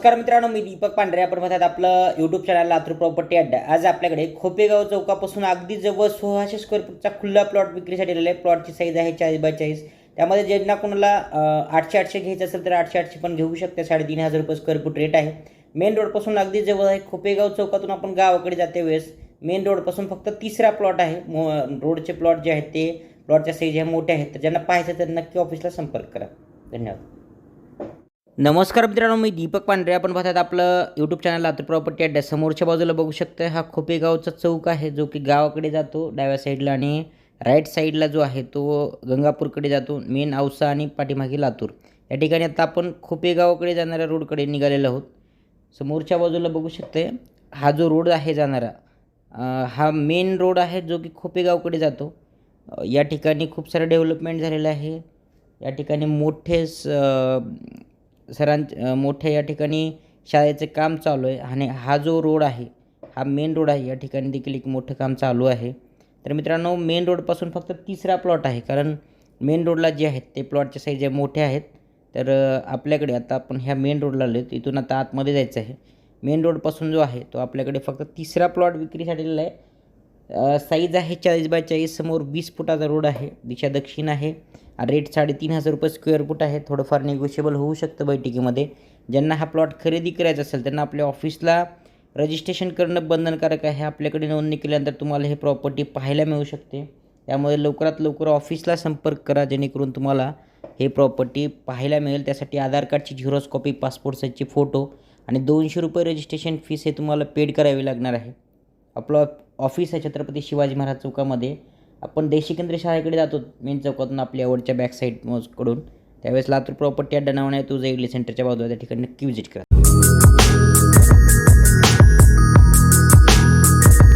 नमस्कार मित्रांनो मी दीपक पांढरे. आपण पाहतात आपलं यूट्यूब चॅनल लातूर प्रॉपर्टी अड्डा. आज आपल्याकडे खोपेगाव चौकापासून अगदी जवळ सोळाशे स्क्वेअर फूटचा खुल्ला प्लॉट विक्रीसाठी आलेला आहे. प्लॉटची साईज आहे चाळीस बाय चाळीस. त्यामध्ये ज्यांना कोणाला आठशे आठशे घ्यायचं असेल तर आठशे आठशे पण घेऊ शकते. साडेतीन हजार रुपये स्क्वेअर फूट रेट आहे. मेन रोडपासून अगदी जवळ आहे खोपेगाव चौकातून आपण गावाकडे जाते वेळेस. मेन रोडपासून फक्त तिसरा प्लॉट आहे. मो रोडचे प्लॉट जे आहेत ते प्लॉटच्या साईज ह्या मोठ्या आहेत. तर ज्यांना पाहायचं तर नक्की ऑफिसला संपर्क करा. धन्यवाद. नमस्कार मित्रांनो मी दीपक पांढरे. आपण पाहतात आपलं यूट्यूब चॅनल लातूर प्रॉपर्टी अड्डा समोरच्या बाजूला बघू शकता हा खोपेगावचा चौक आहे जो की गावाकडे जातो डाव्या साईडला आणि राईट साईडला जो आहे तो गंगापूरकडे जातो मेन औसा आणि पाठीमागे लातूर. या ठिकाणी आता आपण खोपेगावाकडे जाणाऱ्या रोडकडे निघालेलो आहोत. समोरच्या बाजूला बघू शकते हा जो रोड आहे जाणारा हा मेन रोड आहे जो की खोपेगावकडे जातो. या ठिकाणी खूप सारं डेव्हलपमेंट झालेलं आहे. या ठिकाणी मोठे सरां मोठ्या या ठिकाणी शाळेचं काम चालू आहे आणि हा जो रोड आहे हा मेन रोड आहे या ठिकाणी देखील एक मोठं काम चालू आहे. तर मित्रांनो मेन रोडपासून फक्त तिसरा प्लॉट आहे कारण मेन रोडला जे आहेत ते प्लॉटच्या साईज मोठे आहेत. तर आपल्याकडे आता आपण ह्या मेन रोडला आलो इथून आता आतमध्ये जायचं आहे. मेन रोडपासून जो आहे तो आपल्याकडे फक्त तिसरा प्लॉट विक्रीसाठी आहे. साईज आहे चाळीस बाय चाळीस समोर वीस फुटाचा रोड आहे दिशा दक्षिण आहे. रेट साडेतीन हजार रुपये स्क्वेअर फूट आहे. थोडंफार निगोशिएबल होऊ शकतं बैठकीमध्ये. ज्यांना हा प्लॉट खरेदी करायचा असेल त्यांना आपल्या ऑफिसला रजिस्ट्रेशन करणं बंधनकारक आहे. आपल्याकडे नोंदणी केल्यानंतर तुम्हाला हे प्रॉपर्टी पाहायला मिळू शकते. त्यामुळे लवकरात लवकर ऑफिसला संपर्क करा जेणेकरून तुम्हाला हे प्रॉपर्टी पाहायला मिळेल. त्यासाठी आधार कार्डची झिरोस कॉपी पासपोर्ट साईजचे फोटो आणि दोनशे रुपये रजिस्ट्रेशन फीस हे तुम्हाला पेड करावी लागणार आहे. आपलं ऑफिस आहे छत्रपती शिवाजी महाराज चौकामध्ये. आपण देशी केंद्र शाळेकडे जातो मेन चौकातून आपल्या आवडच्या बॅक साईड मोजकडून त्यावेळेस लातूर प्रॉपर्टी अड्डा नाही तुझं इडली सेंटरच्या बाजूला त्या ठिकाणी नक्की विजिट करा.